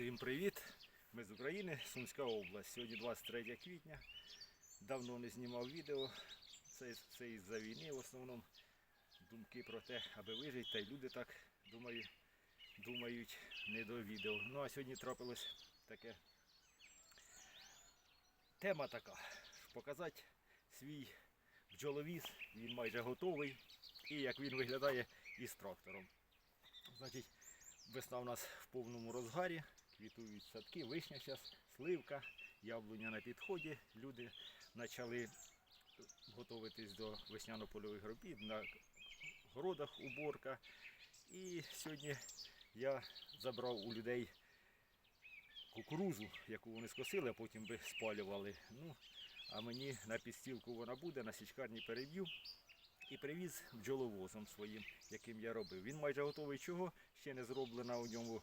Всім привіт! Ми з України, Сумська область. Сьогодні 23 квітня. Давно не знімав відео. Це, це із-за війни в основному. Думки про те, аби вижити, та й люди так думаю, думають не до відео. Ну а сьогодні трапилось таке. Тема така. Показати свій бджоловіз. Він майже готовий. І як він виглядає із трактором. Значить, Весна у нас в повному розгарі, квітують садки, вишня зараз, сливка, яблуня на підході. Люди почали готуватись до весняно-польових робіт, на городах уборка. І сьогодні я забрав у людей кукурузу, яку вони скосили, а потім би спалювали. Ну, а мені на підстілку вона буде, на січкарні переб'ю. І привіз бджоловозом своїм, яким я робив. Він майже готовий чого, ще не зроблена у ньому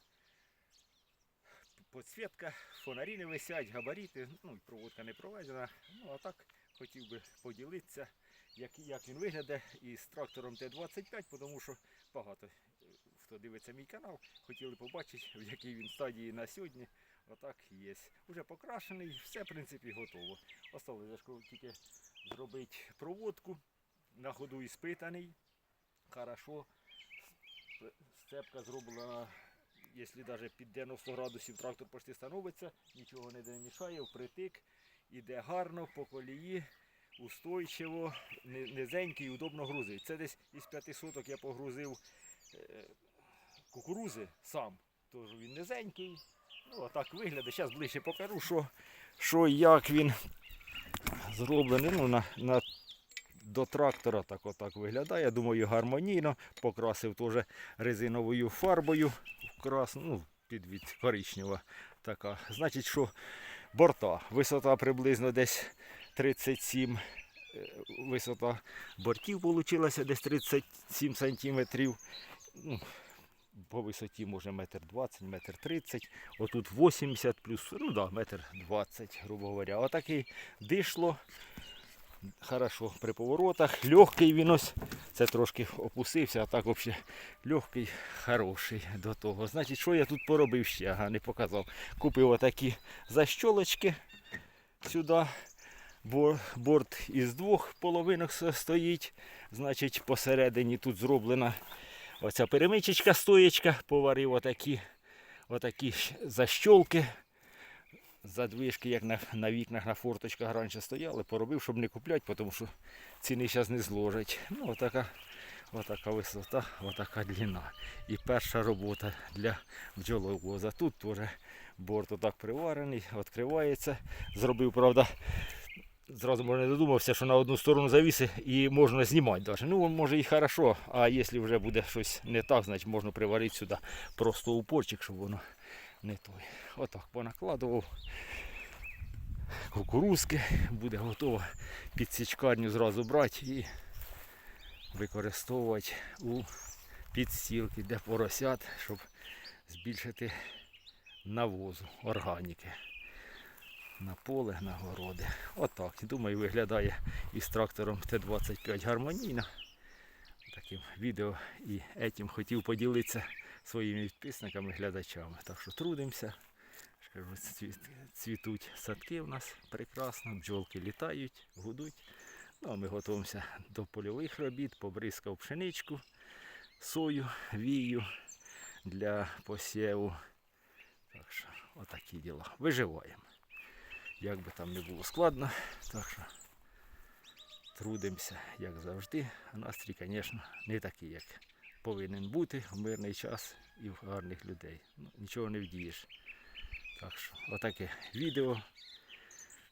підсвітка, фонарі не висять, габаріти, ну і проводка не проведена. Ну а так хотів би поділитися, як, як він виглядає із трактором Т-25, тому що багато е, хто дивиться мій канал, хотіли побачити, в якій він стадії на сьогодні. Отак є. Уже покрашений, все в принципі готово. Осталось я ж тільки зробити проводку на ходу іспитаний. Хорошо. Сцепка зроблена, якщо навіть під 90 градусів трактор почти становиться, нічого не мішає, впритик, іде гарно по колії, устойчиво, ни- низенький, удобно грузить. Це десь із 5 соток я погрузив е, кукурузи сам. Тож він низенький. Ну, а так виглядає. Зараз ближче покажу, що, що як він зроблений. Ну, на, на до трактора так отак виглядає. Думаю, гармонійно. Покрасив теж резиновою фарбою. Красну, ну, під від коричнева така. Значить, що борта. Висота приблизно десь 37 е, висота бортів вийшла десь 37 сантиметрів. Ну, по висоті може метр 20, метр 30. Отут 80 плюс, ну да, метр 20, грубо говоря. Отакий дишло хорошо при поворотах. Легкий він ось. Це трошки опустився, а так взагалі легкий, хороший до того. Значить, що я тут поробив ще? Ага, не показав. Купив отакі защолочки сюди. Борт із двох половинок стоїть. Значить, посередині тут зроблена оця перемичечка, стоєчка. Поварив отакі, отакі защолки задвижки, як на, на вікнах, на форточках раніше стояли, поробив, щоб не купляти, тому що ціни зараз не зложать. Ну, отака, отака висота, отака длина. І перша робота для бджоловоза. Тут теж борт отак приварений, відкривається. Зробив, правда, зразу не додумався, що на одну сторону завіси і можна знімати навіть. Ну, може і хорошо, а якщо вже буде щось не так, значить можна приварити сюди просто упорчик, щоб воно не той. Отак понакладував кукурузки, буде готово під січкарню зразу брати і використовувати у підстілки для поросят, щоб збільшити навозу органіки на поле, на городи. Отак. Думаю, виглядає із трактором Т-25 гармонійно. Таким відео і етім хотів поділитися своїми підписниками, глядачами. Так що трудимося. Цвітуть садки у нас прекрасно, бджолки літають, гудуть. Ну, а ми готуємося до польових робіт, побризкав пшеничку, сою, вію для посіву. Так що, отакі діла. Виживаємо. Як би там не було складно, так що трудимося, як завжди. А настрій, звісно, не такий, як повинен бути в мирний час і в гарних людей. Ну, нічого не вдієш. Так що, отаке відео.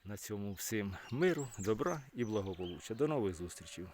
На цьому всім миру, добра і благополуччя. До нових зустрічей.